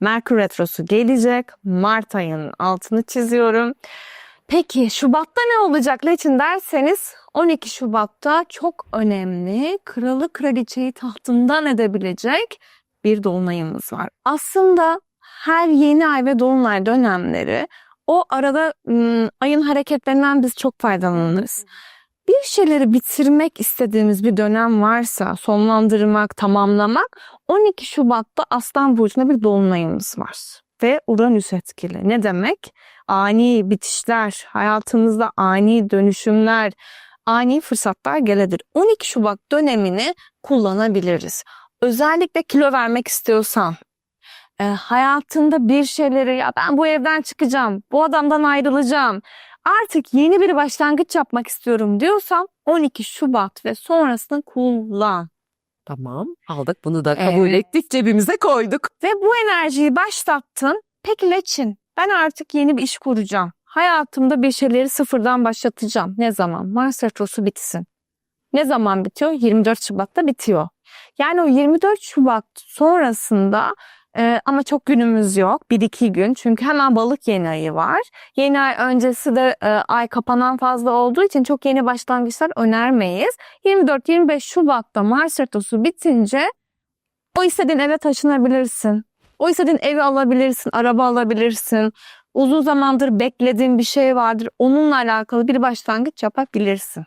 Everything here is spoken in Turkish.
Merkür Retrosu gelecek. Mart ayının altını çiziyorum. Peki Şubat'ta ne olacak Leçin derseniz 12 Şubat'ta çok önemli kralı kraliçeyi tahtından edebilecek bir dolunayımız var. Aslında her yeni ay ve dolunay dönemleri o arada ayın hareketlerinden biz çok faydalanırız. Bir şeyleri bitirmek istediğimiz bir dönem varsa sonlandırmak, tamamlamak 12 Şubat'ta Aslan Burcu'nda bir dolunayımız var. Ve Uranüs etkili. Ne demek? Ani bitişler, hayatımızda ani dönüşümler, ani fırsatlar gelebilir. 12 Şubat dönemini kullanabiliriz. Özellikle kilo vermek istiyorsan, e, hayatında bir şeyleri ya ben bu evden çıkacağım, bu adamdan ayrılacağım, artık yeni bir başlangıç yapmak istiyorum diyorsan 12 Şubat ve sonrasını kullan. Tamam aldık bunu da kabul Evet. ettik cebimize koyduk. Ve bu enerjiyi başlattın. Peki Leçin ben artık yeni bir iş kuracağım. Hayatımda bir şeyleri sıfırdan başlatacağım. Ne zaman? Mars Retrosu bitsin. Ne zaman bitiyor? 24 Şubat'ta bitiyor. Yani o 24 Şubat sonrasında e, ama çok günümüz yok. 1-2 gün. Çünkü hemen balık yeni ayı var. Yeni ay öncesi de e, ay kapanan fazla olduğu için çok yeni başlangıçlar önermeyiz. 24-25 Şubat'ta Mars Retrosu bitince o istediğin eve taşınabilirsin. O istediğin evi alabilirsin, araba alabilirsin. Uzun zamandır beklediğin bir şey vardır. Onunla alakalı bir başlangıç yapabilirsin.